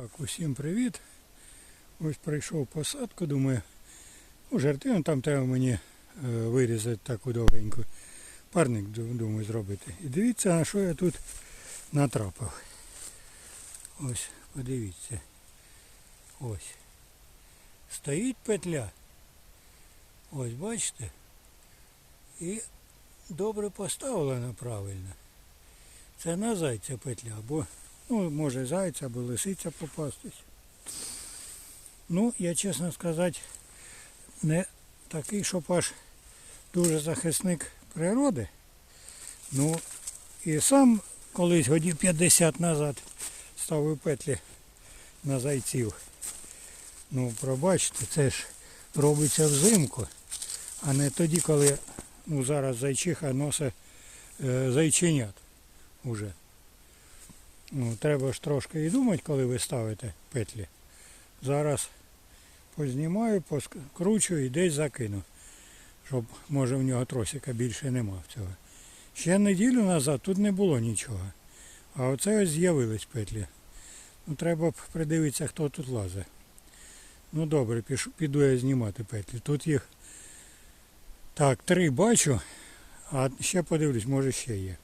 Так, усім привіт. Ось прийшов посадку, думаю, ну, жартину там треба мені е, вирізати таку довгеньку. Парник думаю зробити. І дивіться, на що я тут натрапив. Ось, подивіться. Ось. Стоїть петля. Ось, бачите? І добре поставлена правильно. Це на зайця петля, бо Ну, може зайця або лисиця попастись. Ну, я чесно сказати, не такий, щоб аж дуже захисник природи. Ну, і сам колись годів 50 назад ставив петлі на зайців. Ну, пробачте, це ж робиться взимку, а не тоді, коли ну, зараз зайчиха носить е, зайченят уже. Ну, треба ж трошки і думати, коли ви ставите петлі. Зараз познімаю, поскручу і десь закину. Щоб, може, в нього тросика більше нема цього. Ще неділю назад тут не було нічого. А оце ось з'явились петлі. Ну, треба б придивитися, хто тут лазить. Ну добре, піду я знімати петлі. Тут їх так, три бачу, а ще подивлюсь, може ще є.